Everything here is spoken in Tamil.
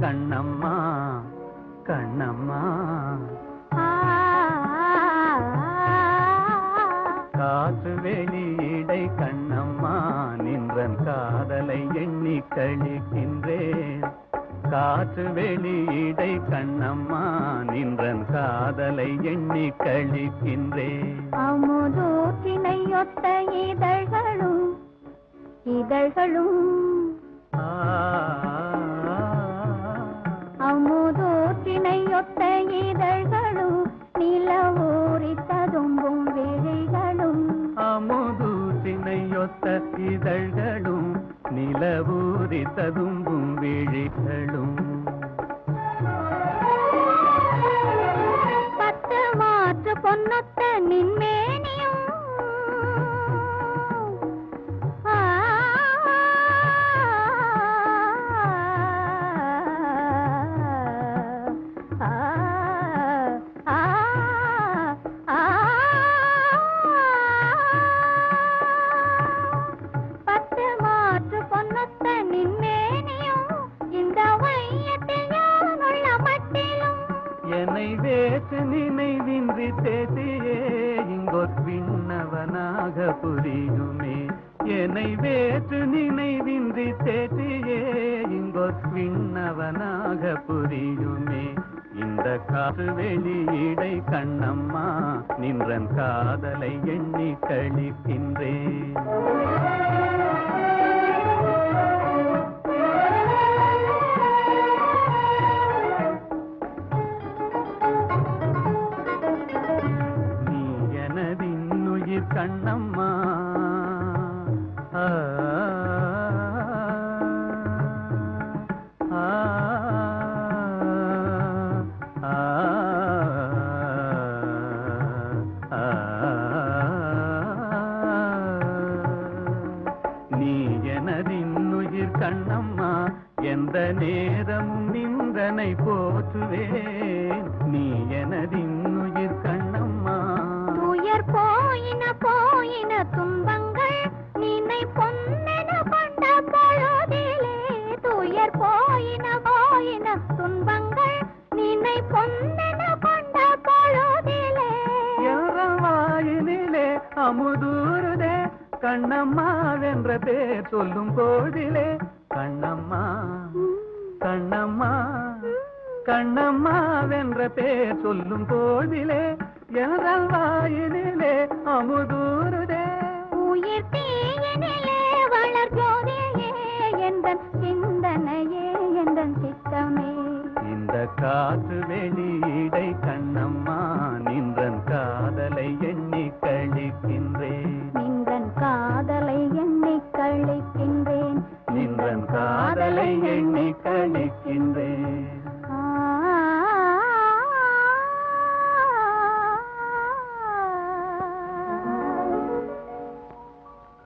கண்ணம்மா கண்ணம்மா. காற்று வெளியீடை கண்ணம்மா நின்றன் காதலை எண்ணி கழிக்கின்றேன். காற்று வெளியீடை கண்ணம்மா நின்றன் காதலை எண்ணி கழிக்கின்றேன். அமுதூற்றினையொத்த இதழ்களும் இதழ்களும் அமுதூற்றினையொத்த இதழ்களும் நிலவூரி ததும்பும் விழிகளும். சொன்னவனாக புரியுமே. என்னை வேற்று நினைவின்றி தேற்றியே. இங்கொர் விண்ணவனாக புரியுமே. இந்த காற்று வெளியீடை கண்ணம்மா நின்றன் காதலை எண்ணி கழிக்கின்றேன். கண்ணம்மா. நீ எனதின்னுயிர் கண்ணம்மா எந்த நேரமும் நிந்தனை போற்றுவேன். நீ எனதின்னுயிர் கண்ணம்மா கொண்ட பொழுதிலே. என்ற வாயினிலே அமுதூருதே கண்ணம்மா வென்ற பேர் சொல்லும் போதிலே கண்ணம்மா கண்ணம்மா கண்ணம்மா வென்ற பேர் சொல்லும் போதிலே என்ற வாயினிலே அமுதூருதே உயிர் தீயினிலே